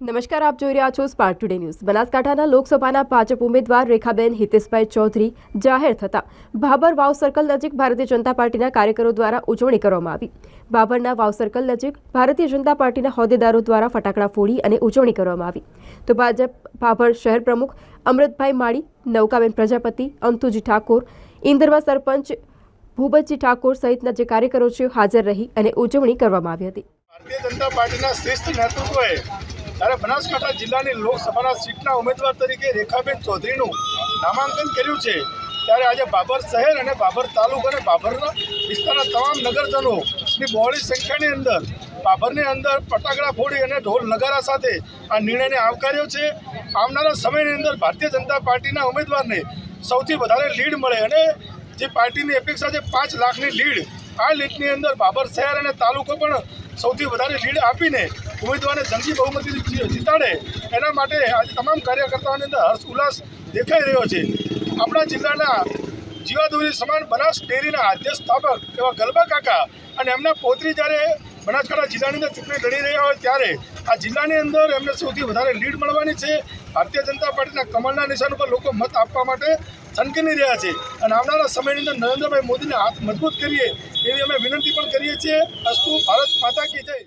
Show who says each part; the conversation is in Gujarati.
Speaker 1: નમસ્કાર, આપ જોઈ રહ્યા છો સ્પાર્ક ટુડે ન્યૂઝ બનાસકાંઠાના લોકસભાના ભાજપ ઉમેદવાર રેખાબેન હિતેશભાઈ ચૌધરી જાહેર થતા ભાભર વાવ સર્કલ નજીક ભારતીય જનતા પાર્ટીના કાર્યકરો દ્વારા ઉજવણી કરવામાં આવી. ભાભરના વાવ સર્કલ નજીક ભારતીય જનતા પાર્ટીના હોદ્દેદારો દ્વારા ફટાકડા ફોડી અને ઉજવણી કરવામાં આવી. તો ભાજપ ભાભર શહેર પ્રમુખ અમૃતભાઈ માળી, નૌકાબેન પ્રજાપતિ, અંતુજી ઠાકોર ઇન્દરવા સરપંચ ભૂપતજી ઠાકોર સહિતના જે કાર્યકરો છે, હાજર રહી અને ઉજવણી કરવામાં આવી હતી.
Speaker 2: ભારતીય જનતા પાર્ટીના શ્રેષ્ઠ નેતૃત્વએ ત્યારે બનાસકાંઠા જિલ્લાની લોકસભાના સીટના ઉમેદવાર તરીકે રેખાબેન ચૌધરીનું નામાંકન કર્યું છે. ત્યારે આજે બાબર શહેર અને બાબર તાલુકા અને બાબરના વિસ્તારના તમામ નગરજનોની બહોળી સંખ્યાની અંદર, બાબરની અંદર ફટાકડા ફોડી અને ઢોલ નગારા સાથે આ નિર્ણયને આવકાર્યો છે. આવનારા સમયની અંદર ભારતીય જનતા પાર્ટીના ઉમેદવારને સૌથી વધારે લીડ મળે અને જે પાર્ટીની અપેક્ષા છે પાંચ લાખની લીડ, આ લીડની અંદર બાબર શહેર અને તાલુકો પણ સૌથી વધારે લીડ આપીને ઉમેદવારને જંગી બહુમતી જીતાડે એના માટે આજે તમામ કાર્યકર્તાઓની અંદર હર્ષ, ઉલ્લાસ દેખાઈ રહ્યો છે. આપણા જિલ્લાના જીવાદોરી સમાન બનાસ ડેરીના આદ્ય એવા ગલબા કાકા અને એમના પૌત્રી જ્યારે બનાસકાંઠા જિલ્લાની અંદર ચૂંટણી લડી રહ્યા હોય ત્યારે આ જિલ્લાની અંદર એમને સૌથી વધારે લીડ મળવાની છે. ભારતીય જનતા પાર્ટીના કમળના નિશાન ઉપર લોકો મત આપવા માટે થનગની રહ્યા છે. અને આવનારા સમયની અંદર નરેન્દ્રભાઈ મોદીને હાથ મજબૂત કરીએ એવી અમે વિનંતી પણ કરીએ છીએ. અસ્તુ ભારત માતા કી જય.